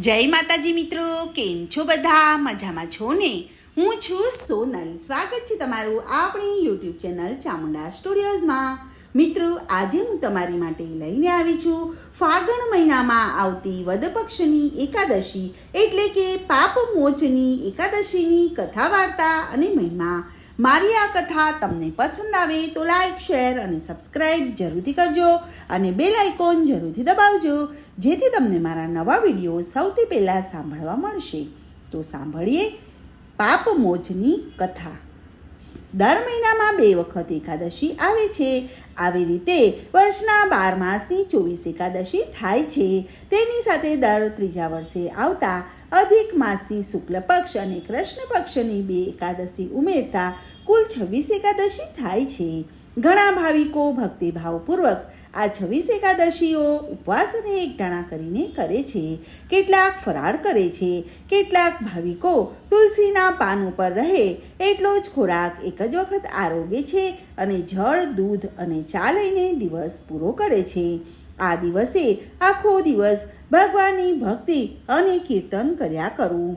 જય માતાજી મિત્રો, કેમ છો બધા? મજામાં છો ને? હું છું સોનલ. સ્વાગત છે તમારું આપણી યુટ્યુબ ચેનલ ચામુંડા સ્ટુડિયોઝમાં. મિત્રો, આજે હું તમારી માટે લઈને આવી છું ફાગણ મહિનામાં આવતી વદપક્ષની એકાદશી, એટલે કે પાપ મોચની એકાદશીની કથા વાર્તા અને મહિમા. મારી આ કથા તમને પસંદ આવે તો લાઈક શેર અને સબસ્ક્રાઈબ જરૂરથી કરજો અને બેલ આઇકોન જરૂરથી દબાવજો, જેથી તમને મારા નવા વીડિયો સૌથી પહેલાં સાંભળવા મળશે. તો સાંભળીએ પાપ મોજની કથા. દર મહિનામાં બે વખત એકાદશી આવે છે. આવી રીતે વર્ષના બાર માસની ચોવીસ એકાદશી થાય છે. તેની સાથે દર ત્રીજા વર્ષે આવતા અધિક માસી શુક્લ પક્ષ અને કૃષ્ણ પક્ષની બે એકાદશી ઉમેરતા કુલ છવ્વીસ એકાદશી થાય છે. ઘણા ભાવિકો ભક્તિભાવપૂર્વક આ છવ્વીસ એકાદશીઓ ઉપવાસ અને એકટાણા કરીને કરે છે. કેટલાક ફરાળ કરે છે, કેટલાક ભાવિકો તુલસીના પાન ઉપર રહે, એટલો જ ખોરાક એક જ વખત આરોગે છે અને જળ, દૂધ અને ચા લઈને દિવસ પૂરો કરે છે. આ દિવસે આખો દિવસ ભગવાનની ભક્તિ અને કીર્તન કર્યા કરવું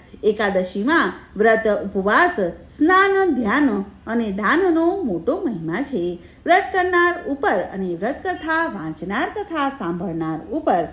એકાદશીમાં વ્રત, ઉપવાસ, સ્નાન, ધ્યાન અને દાનનો મોટો મહિમા છે. વ્રત કરનાર ઉપર અને વ્રત કથા વાંચનાર તથા સાંભળનાર ઉપર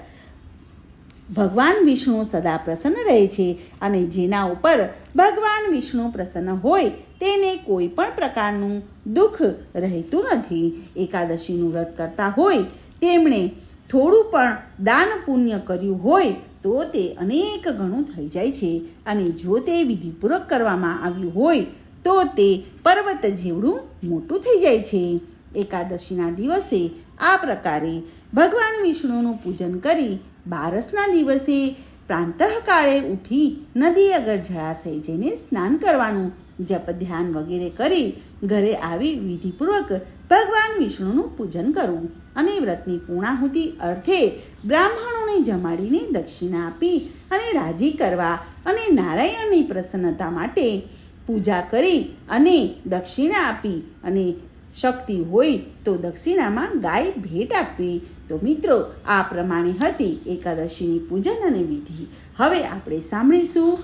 ભગવાન વિષ્ણુ સદા પ્રસન્ન રહે છે અને જેના ઉપર ભગવાન વિષ્ણુ પ્રસન્ન હોય તેને કોઈ પણ પ્રકારનું દુઃખ રહેતું નથી. એકાદશીનું વ્રત કરતા હોય તેમણે થોડું પણ દાન પુણ્ય કર્યું હોય તો તે અનેક ગણું થઈ જાય છે. અને જો તે વિધિપૂર્વક કરવામાં આવ્યું હોય તો તે પર્વત જેવડું મોટું થઈ જાય છે. એકાદશીના દિવસે આ પ્રકારે ભગવાન વિષ્ણુનું પૂજન કરી બારસના દિવસે પ્રાંતઃકાળે ઉઠી નદી અગર જળાશય જઈને સ્નાન કરવાનું, જપ ધ્યાન વગેરે કરી ઘરે આવી વિધિપૂર્વક ભગવાન વિષ્ણુનું પૂજન કરવું અને વ્રતની પૂર્ણાહુતિ અર્થે બ્રાહ્મણોને જમાડીને દક્ષિણા આપી અને રાજી કરવા અને નારાયણની પ્રસન્નતા માટે પૂજા કરી અને દક્ષિણા આપી અને શક્તિ હોય તો દક્ષિણામાં ગાય ભેટ આપવી. તો મિત્રો, આ પ્રમાણે હતી એકાદશીની પૂજન અને વિધિ. હવે આપણે સાંભળીશું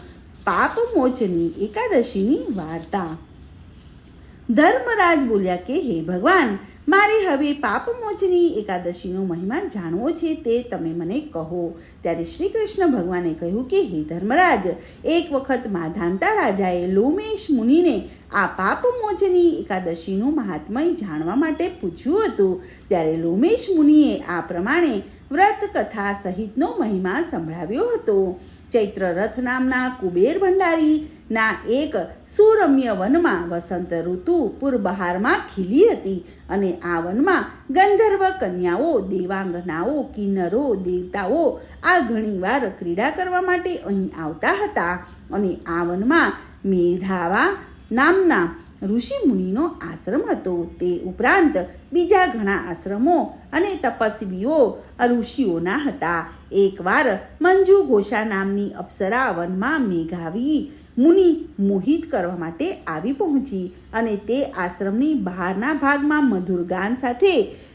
પાપ મોચની એકાદશીની વાર્તા. ધર્મરાજ બોલ્યા કે, હે ભગવાન, મારે હવે પાપમોચની એકાદશીનો મહિમા જાણવો છે તે તમે મને કહો. ત્યારે શ્રી કૃષ્ણ ભગવાને કહ્યું કે, હે ધર્મરાજ, એક વખત માધાંતા રાજાએ લોમેશ મુનિને આ પાપમોચની એકાદશીનું મહાત્મય જાણવા માટે પૂછ્યું હતું. ત્યારે લોમેશ મુનિએ આ પ્રમાણે વ્રત કથા સહિતનો મહિમા સંભળાવ્યો હતો. ચૈત્ર રથ નામના કુબેર ભંડારીના એક સુરમ્ય વનમાં વસંત ઋતુ પૂરબહારમાં ખીલી હતી અને આ વનમાં ગંધર્વ કન્યાઓ, દેવાંગનાઓ, કિન્નરો, દેવતાઓ આ ઘણીવાર ક્રીડા કરવા માટે અહીં આવતા હતા અને આ વનમાં મેધાવા નામના ઋષિ મુનિનો આશ્રમ હતો. તે ઉપરાંત બીજા ઘણા આશ્રમો અને તપસ્વીઓ ઋષિઓના હતા. એકવાર મંજુ ઘોષા નામની અપ્સરા વનમાં મેઘાવી મુનિ મોહિત કરવા માટે આવી પહોંચી અને તે આશ્રમની બહારના ભાગમાં મધુર ગાન સાથે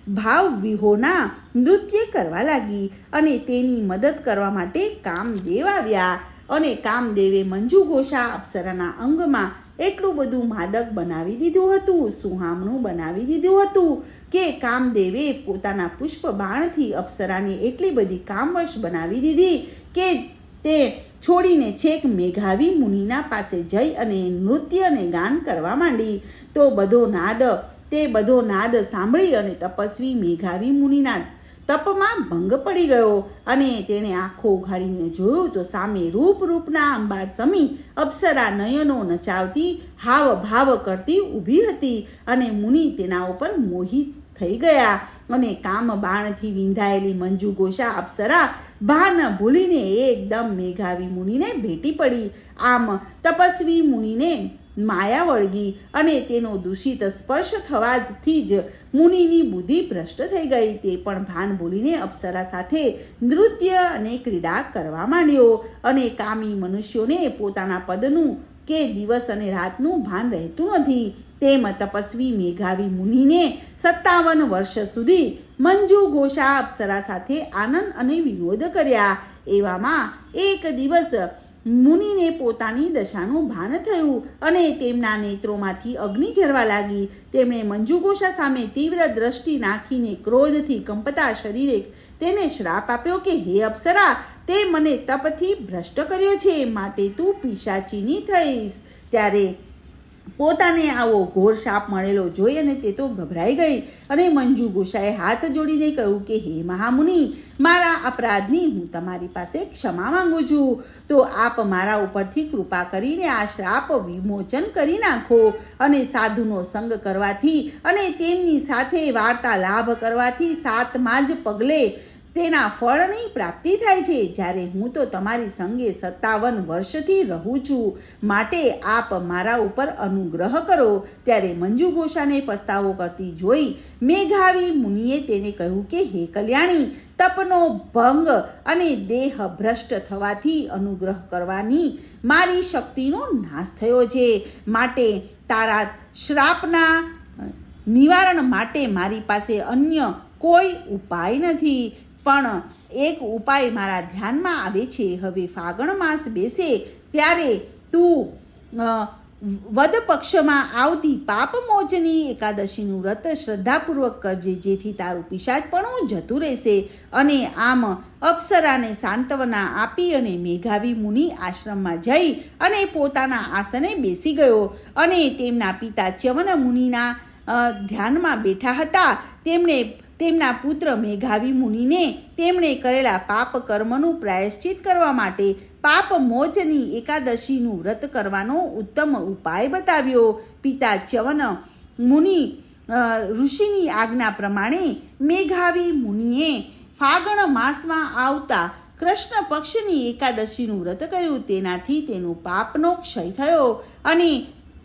ભાવ વિહોના નૃત્ય કરવા લાગી અને તેની મદદ કરવા માટે કામદેવ આવ્યા. અને કામદેવે મંજુ ઘોષા અપ્સરાના અંગમાં એટલું બધું માદક બનાવી દીધું હતું, સુહામણું બનાવી દીધું હતું કે કામદેવે પોતાના પુષ્પ બાણથી અપ્સરાને એટલી બધી કામવશ બનાવી દીધી કે તે છોડીને છેક મેઘાવી મુનિના પાસે જઈ અને નૃત્ય અને ગાન કરવા માંડી. તો બધો નાદ, તે બધો નાદ સાંભળી અને તપસ્વી મેઘાવી મુનિના તપમાં ભંગ પડી ગયો અને તેણે આંખો ઉઘાડીને જોયું તો સામે રૂપ રૂપના અંબાર સમી અપ્સરા નયનો નચાવતી, હાવ ભાવ કરતી ઊભી હતી અને મુનિ તેના ઉપર મોહિત થઈ ગયા અને કામ બાણથી વિંધાયેલી મંજુ ગોશા અપ્સરા ભાન ભૂલીને એકદમ મેઘાવી મુનિને ભેટી પડી. આમ તપસ્વી મુનિને માયા વળગી અને તેનો દૂષિત સ્પર્શ થવાથી જ મુનિની બુદ્ધિ ભ્રષ્ટ થઈ ગઈ. તે પણ ભાન ભૂલીને અપ્સરા સાથે નૃત્ય અને ક્રીડા કરવા માંડ્યો અને કામી મનુષ્યોને પોતાના પદનું કે દિવસ અને રાતનું ભાન રહેતું નથી. તેમ તપસ્વી મેઘાવી મુનિને સત્તાવન વર્ષ સુધી મંજુ ઘોષા અપ્સરા સાથે આનંદ અને વિનોદ કર્યા. એવામાં એક દિવસ મુનિને પોતાની દશાનું ભાન થયું અને તેમના નેત્રોમાંથી અગ્નિ ઝરવા લાગી. તેમણે મંજુ ઘોષા સામે તીવ્ર દ્રષ્ટિ નાખીને ક્રોધથી કંપતા શરીરે તેને શ્રાપ આપ્યો કે, હે અપ્સરા, તે મને તપથી ભ્રષ્ટ કર્યો છે, માટે તું પિશાચીની થઈશ. ત્યારે પોતાને આવો ઘોર શાપ મળેલો જોઈ અને તે તો ગભરાઈ ગઈ અને મંજુ ગોસાએ હાથ જોડીને કહ્યું કે, હે મહામુનિ, મારા અપરાધની હું તમારી પાસે ક્ષમા માંગુ છું. તો આપ મારા ઉપરથી કૃપા કરીને આ શ્રાપ વિમોચન કરી નાખો અને સાધુનો સંગ કરવાથી અને તેમની સાથે વાર્તાલાભ કરવાથી સાતમાં જ પગલે તેના ફળની પ્રાપ્તિ થાય છે. જ્યારે હું તો તમારી સંગે સત્તાવન વર્ષથી રહું છું. માટે આપ મારા ઉપર અનુગ્રહ કરો. ત્યારે મંજુ ઘોષાને પસ્તાવો કરતી જોઈ મેઘાવી મુનિએ તેને કહ્યું કે, હે કલ્યાણી, તપનો ભંગ અને દેહ ભ્રષ્ટ થવાથી અનુગ્રહ કરવાની મારી શક્તિનો નાશ થયો છે. માટે તારા શ્રાપના નિવારણ માટે મારી પાસે અન્ય કોઈ ઉપાય નથી. પણ એક ઉપાય મારા ધ્યાનમાં આવે છે. હવે ફાગણ માસ બેસે ત્યારે તું વદ પક્ષમાં આવતી પાપમોચની એકાદશીનું વ્રત શ્રદ્ધાપૂર્વક કરજે, જેથી તારું પિશાચપણું જતું રહેશે અને આમ અપ્સરાને સાંત્વના આપી અને મેઘાવી મુનિ આશ્રમમાં જઈ અને પોતાના આસને બેસી ગયો અને તેમના પિતા ચ્યવન મુનિના ધ્યાનમાં બેઠા હતા. તેમણે તેમના પુત્ર મેઘાવી મુનિને તેમણે કરેલા પાપ કર્મનું પ્રાયશ્ચિત કરવા માટે પાપ મોચની એકાદશીનું વ્રત કરવાનો ઉત્તમ ઉપાય બતાવ્યો. પિતા ચ્યવન મુનિ ઋષિની આજ્ઞા પ્રમાણે મેઘાવી મુનિએ ફાગણ માસમાં આવતા કૃષ્ણ પક્ષની એકાદશીનું વ્રત કર્યું. તેનાથી તેનો પાપનો ક્ષય થયો અને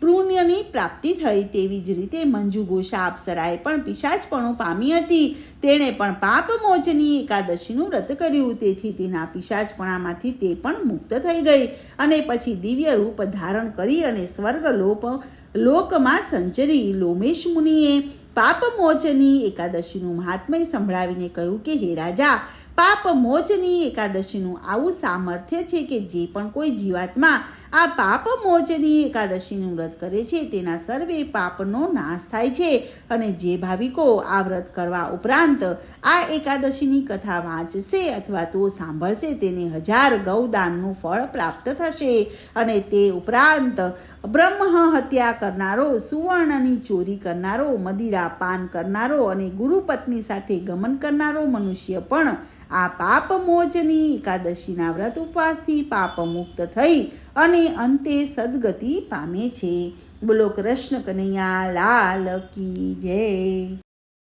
પુણ્યની પ્રાપ્તિ થઈ તેવી જ રીતે મંજુ ગોષા અપ્સરાએ પણ પિશાચપણું પામી હતી. તેણે પણ પાપ મોચની એકાદશીનું વ્રત કર્યું. તેથી તેના પિશાચપણામાંથી તે પણ મુક્ત થઈ ગઈ અને પછી દિવ્ય રૂપ ધારણ કરી અને સ્વર્ગ લોપ લોકમાં સંચરી લોમેશ મુનિએ પાપ મોચની એકાદશીનું મહાત્મય સંભળાવીને કહ્યું કે, હે રાજા પાપ મોચની એકાદશીનું આવું સામર્થ્ય છે કે, જે પણ કોઈ જીવાત્મા આ પાપ મોચની એકાદશીનું વ્રત કરે છે, તેના સર્વે પાપનો નાશ થાય છે. અને જે ભાવિકો આ વ્રત કરવા ઉપરાંત આ એકાદશીની કથા વાંચશે અથવા તો સાંભળશે, તેને હજાર ગૌદાનનું ફળ પ્રાપ્ત થશે. અને તે ઉપરાંત બ્રહ્મ હત્યા કરનારો, સુવર્ણની ચોરી કરનારો, મદિરા પાન કરનારો અને ગુરુપત્ની સાથે ગમન કરનારો મનુષ્ય પણ આ પાપ મોજની એકાદશીના વ્રત ઉપવાસથી પાપ મુક્ત થઈ અને અંતે સદગતિ પામે છે. બોલો કૃષ્ણ કનૈયા, લાલ કી જય.